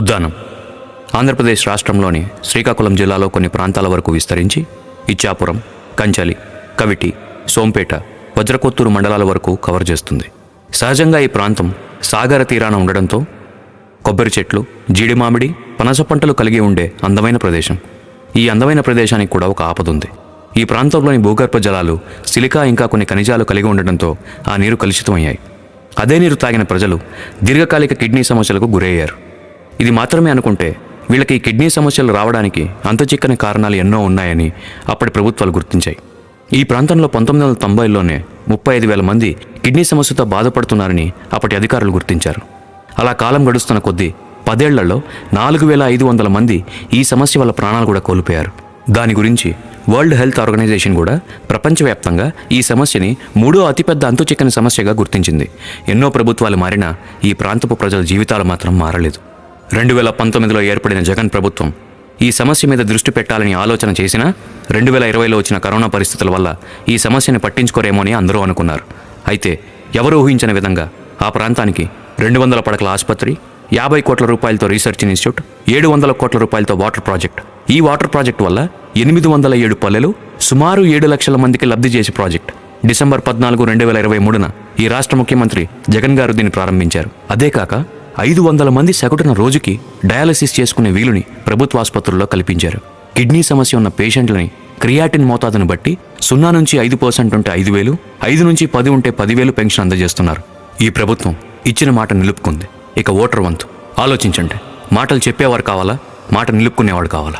ఉద్దానం. ఆంధ్రప్రదేశ్ రాష్ట్రంలోని శ్రీకాకుళం జిల్లాలో కొన్ని ప్రాంతాల వరకు విస్తరించి ఇచ్చాపురం కంచలి కవిటి సోంపేట వజ్రకొత్తూరు మండలాల వరకు కవర్ చేస్తుంది. సహజంగా ఈ ప్రాంతం సాగర తీరాన ఉండడంతో కొబ్బరి చెట్లు జీడి మామిడి పనస పంటలు కలిగి ఉండే అందమైన ప్రదేశం. ఈ అందమైన ప్రదేశానికి కూడా ఒక ఆపదుంది ఈ ప్రాంతంలోని భూగర్భ జలాలు సిలికా ఇంకా కొన్ని ఖనిజాలు కలిగి ఉండడంతో ఆ నీరు కలుషితమయ్యాయి. అదే నీరు తాగిన ప్రజలు దీర్ఘకాలిక కిడ్నీ సమస్యలకు గురయ్యారు. ఇది మాత్రమే అనుకుంటే వీళ్ళకి కిడ్నీ సమస్యలు రావడానికి అంత చిక్కని కారణాలు ఎన్నో ఉన్నాయని అప్పటి ప్రభుత్వాలు గుర్తించాయి. ఈ ప్రాంతంలో పంతొమ్మిది వందల తొంభైలోనే ముప్పై ఐదు వేల మంది కిడ్నీ సమస్యతో బాధపడుతున్నారని అప్పటి అధికారులు గుర్తించారు. అలా కాలం గడుస్తున్న కొద్దీ పదేళ్ళలో నాలుగు వేల ఐదు వందల మంది ఈ సమస్య వల్ల ప్రాణాలు కూడా కోల్పోయారు. దాని గురించి వరల్డ్ హెల్త్ ఆర్గనైజేషన్ కూడా ప్రపంచవ్యాప్తంగా ఈ సమస్యని మూడో అతిపెద్ద అంతుచిక్కని సమస్యగా గుర్తించింది. ఎన్నో ప్రభుత్వాలు మారినా ఈ ప్రాంతపు ప్రజల జీవితాలు మాత్రం మారలేదు. రెండు వేల పంతొమ్మిదిలో ఏర్పడిన జగన్ ప్రభుత్వం ఈ సమస్య మీద దృష్టి పెట్టాలని ఆలోచన చేసినా రెండు వేల ఇరవైలో వచ్చిన కరోనా పరిస్థితుల వల్ల ఈ సమస్యని పట్టించుకోరేమో అని అందరూ అనుకున్నారు. అయితే ఎవరు ఊహించిన విధంగా ఆ ప్రాంతానికి రెండు వందల పడకల ఆసుపత్రి యాభై కోట్ల రూపాయలతో రీసెర్చ్ ఇన్స్టిట్యూట్ ఏడు వందల కోట్ల రూపాయలతో వాటర్ ప్రాజెక్ట్. ఈ వాటర్ ప్రాజెక్ట్ వల్ల ఎనిమిది వందల ఏడు పల్లెలు సుమారు ఏడు లక్షల మందికి లబ్ధి చేసే ప్రాజెక్ట్. డిసెంబర్ పద్నాలుగు రెండు వేల ఇరవై మూడున ఈ రాష్ట్ర ముఖ్యమంత్రి జగన్ గారు దీన్ని ప్రారంభించారు. అదే కాక ఐదు వందల మంది సగటున రోజుకి డయాలసిస్ చేసుకునే వీలుని ప్రభుత్వ ఆసుపత్రుల్లో కల్పించారు. కిడ్నీ సమస్య ఉన్న పేషెంట్లని క్రియాటిన్ మోతాదును బట్టి సున్నా నుంచి ఐదు పర్సెంట్ ఉంటే ఐదు వేలు ఐదు నుంచి పది ఉంటే పదివేలు పెన్షన్ అందజేస్తున్నారు. ఈ ప్రభుత్వం ఇచ్చిన మాట నిలుపుకుంది. ఇక ఓటర్ వంతు. ఆలోచించండి. మాటలు చెప్పేవారు కావాలా? మాట నిలుపుకునేవాడు కావాలా?